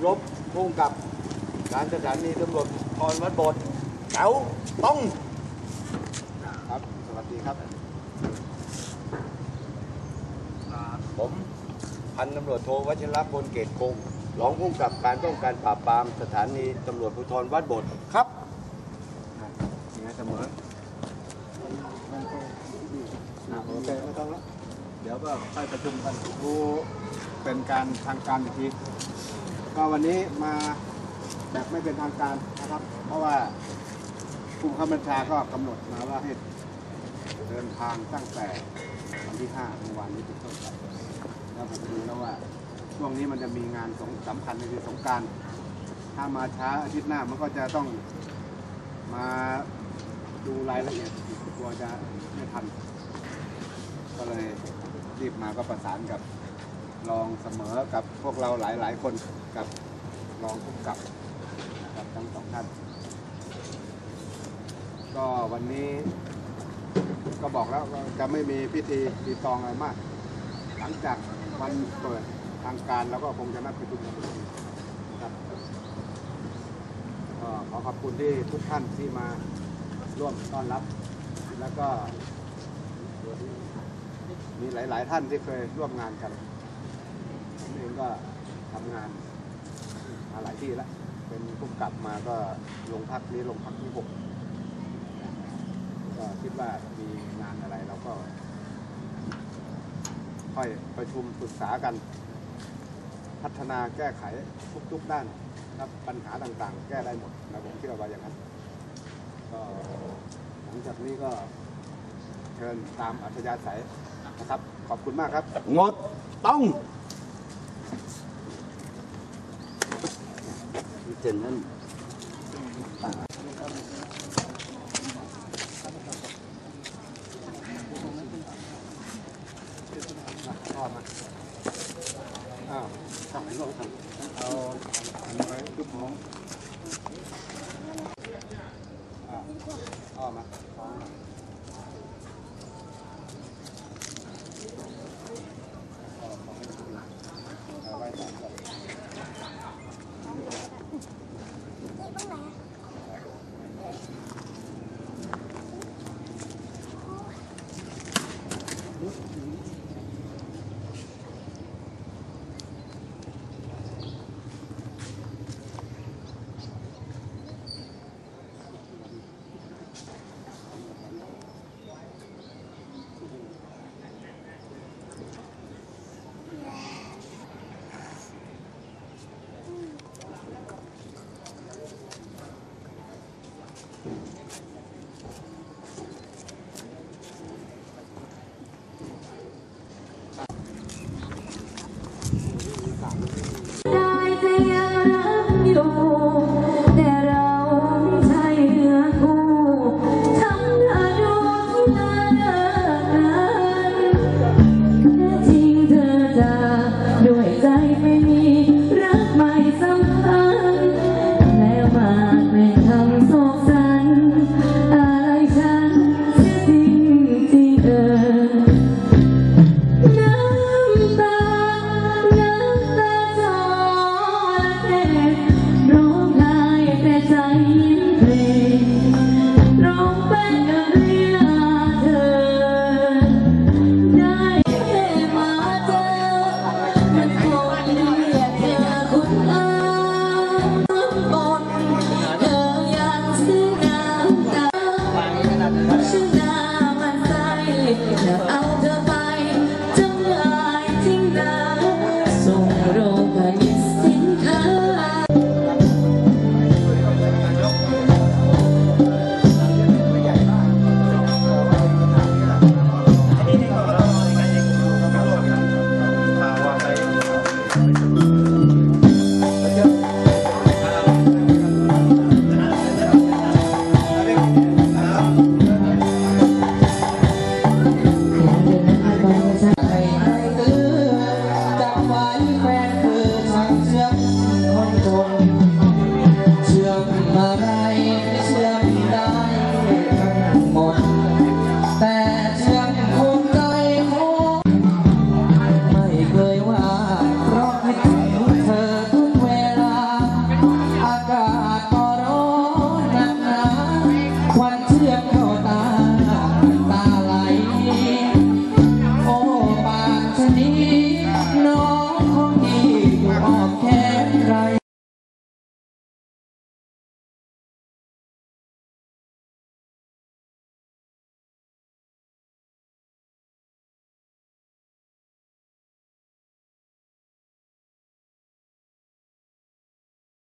งหมดเคารพพุ่งกับการสถานีตำรวจพรวัดโบสถ์แถวต้อง ครับ สวัสดีครับ ผมพันตำรวจโทวัชรพลเกตคงรองผู้กำกับการป้องกันปราบปรามสถานีตำรวจภูธรวัดโบสถ์ครับยังไงเสมออะโอเคไม่ต้องแล้วเดี๋ยวก็ค่อยประชุมกันดูเป็นการทางการอีกที ก็วันนี้มาแบบไม่เป็นทางการนะครับ เพราะว่าผู้ข้าบัญชาก็กำหนดมาว่าให้เดินทางตั้งแต่วันที่5เมื่อวานนี้เป็นต้นไปแล้วผมดูแล้วว่าช่วงนี้มันจะมีงานสงสำคัญในคือสงการถ้ามาช้าอาทิตย์หน้ามันก็จะต้องมาดูรายละเอียดกลัวจะไม่ทัน ก็เลยรีบมาก็ประสานกับ รองเสมอกับพวกเราหลายๆ คนกับรองผู้กำกับกับทั้งสองท่าน ก็วันนี้ก็บอกแล้วว่าจะไม่มีพิธีตีตองอะไรมาก หลังจากวันเปิดทางการแล้วก็คงจะนัดประชุมกันอีกทีครับก็ขอขอบคุณที่ทุกท่านที่มาร่วมต้อนรับ แล้วก็มีหลาย ๆ ท่านที่เคยร่วมงานกัน เองก็ทำงานมาหลายที่แล้ว เป็นผู้กำกับมาก็ลงพักนี้ลงพักที่หกก็คิดว่ามีงานอะไรเราก็ ค่อยประชุมปรึกษากัน พัฒนาแก้ไขทุกๆด้านครับปัญหาต่างๆ แก้ได้หมดนะผมเชื่อว่าอย่างนั้นก็หลังจากนี้ก็เชิญตามอัธยาศัยนะครับ ขอบคุณมากครับ งดต้อง เจนนั่นพ่อมาอ้าวทำไมลงทำเอาอันนี้ไว้ทุกมองอ้าวอมาพ่อมา more.